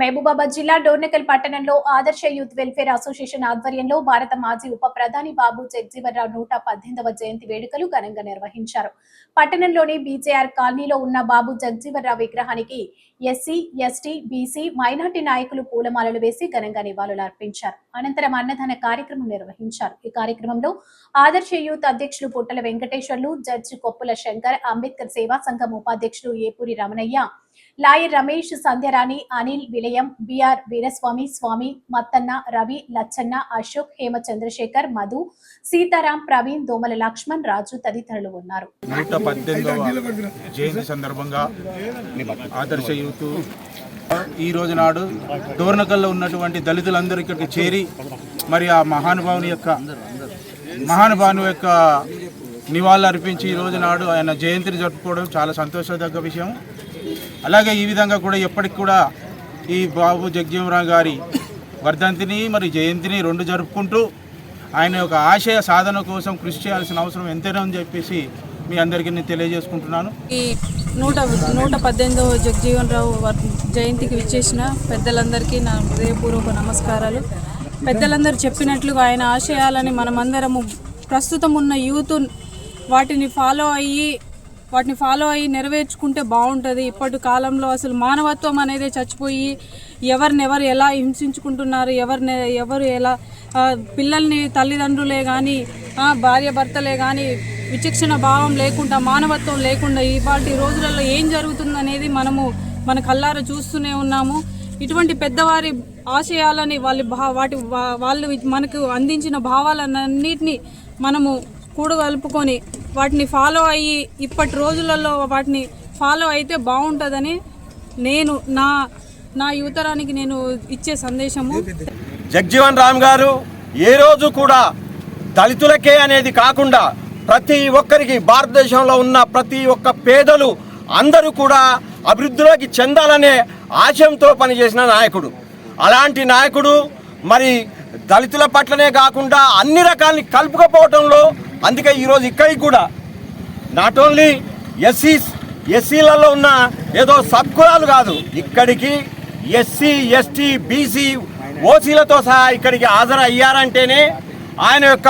మహబూబాబాద్ జిల్లా డోర్నకల్ పట్టణంలో ఆదర్శ యూత్ వెల్ఫేర్ అసోసియేషన్ ఆధ్వర్యంలో భారత మాజీ ఉప ప్రధాని బాబు జగ్జీవన్రావు నూట పద్దెనిమిదవ జయంతి వేడుకలు ఘనంగా నిర్వహించారు. పట్టణంలోని బీజేఆర్ కాలనీలో ఉన్న బాబు జగ్జీవన్రావు విగ్రహానికి ఎస్సీ ఎస్టీ బీసీ మైనార్టీ నాయకులు పూలమాలలు వేసి ఘనంగా నివాళులు అర్పించారు. అనంతరం అన్నదాన కార్యక్రమం నిర్వహించారు. ఈ కార్యక్రమంలో ఆదర్శ యూత్ అధ్యక్షులు పుట్టల వెంకటేశ్వర్లు జడ్జి కొప్పుల శంకర్ అంబేద్కర్ సేవా సంఘం ఉపాధ్యక్షులు ఏపూరి రమణయ్య లాయర్ రమేష్ సంధ్యరాణి అనిల్ విలయం బిఆర్ వీరస్వామి స్వామి మత్తన్న రవి లచ్చన్న అశోక్ హేమ చంద్రశేఖర్ మధు సీతారాం ప్రవీణ్ దోమల లక్ష్మణ్ రాజు తదితరులు ఉన్నారు. నూట పద్దెనిమిదవ జయంతి సందర్భంగా ఆదర్శ యూత్ ఈ రోజు నాడు డోర్నకల్లో ఉన్నటువంటి దళితులందరూ ఇక్కడికి చేరి మరి ఆ మహానుభావుని యొక్క మహానుభావుని యొక్క నివాళులు అర్పించి ఈ రోజు నాడు ఆయన జయంతిని జరుపుకోవడం చాలా సంతోషదగ్గ విషయం. అలాగే ఈ విధంగా కూడా ఎప్పటికి కూడా ఈ బాబు జగజీవనరావు గారి వర్ధంతిని మరి జయంతిని రెండు జరుపుకుంటూ ఆయన యొక్క ఆశయ సాధన కోసం కృషి చేయాల్సిన అవసరం ఎంతైనా అని చెప్పేసి మీ అందరికీ నేను తెలియజేసుకుంటున్నాను. ఈ నూట నూట పద్దెనిమిదవ జగజీవన్ రావు జయంతికి విచ్చేసిన పెద్దలందరికీ నా హృదయపూర్వక నమస్కారాలు. పెద్దలందరూ చెప్పినట్లుగా ఆయన ఆశయాలని మనమందరము ప్రస్తుతం ఉన్న యూత్ వాటిని ఫాలో అయ్యి వాటిని ఫాలో అయ్యి నెరవేర్చుకుంటే బాగుంటుంది. ఇప్పటి కాలంలో అసలు మానవత్వం అనేది చచ్చిపోయి ఎవరిని ఎవరు ఎలా హింసించుకుంటున్నారు ఎవరిని ఎవరు ఎలా పిల్లల్ని తల్లిదండ్రులే కానీ భార్య భర్తలే కానీ విచక్షణ భావం లేకుండా మానవత్వం లేకుండా ఇవాటి రోజులలో ఏం జరుగుతుందనేది మనము మన కల్లార చూస్తూనే ఉన్నాము. ఇటువంటి పెద్దవారి ఆశయాలని వాళ్ళ భా వాటి వాళ్ళు మనకు అందించిన భావాలన్నింటినీ మనము కూడగలుపుకొని వాటిని ఫాలో అయ్యి ఇప్పటి రోజులలో వాటిని ఫాలో అయితే బాగుంటుందని నేను నా నా యువతరానికి నేను ఇచ్చే సందేశము. జగ్జీవన్ రామ్ గారు ఏ రోజు కూడా దళితులకే అనేది కాకుండా ప్రతి ఒక్కరికి భారతదేశంలో ఉన్న ప్రతి ఒక్క పేదలు అందరూ కూడా అభివృద్ధిలోకి చెందాలనే ఆశయంతో పనిచేసిన నాయకుడు. అలాంటి నాయకుడు మరి దళితుల పట్లనే కాకుండా అన్ని రకాలని కలుపుకపోవటంలో అందుకే ఈరోజు ఇక్కడికి కూడా నాట్ ఓన్లీ ఎస్సీస్ ఎస్సీలలో ఉన్న ఏదో సబ్కులాలు కాదు ఇక్కడికి ఎస్సీ ఎస్టీ బీసీ ఓసీలతో సహా ఇక్కడికి హాజరు అయ్యారంటేనే ఆయన యొక్క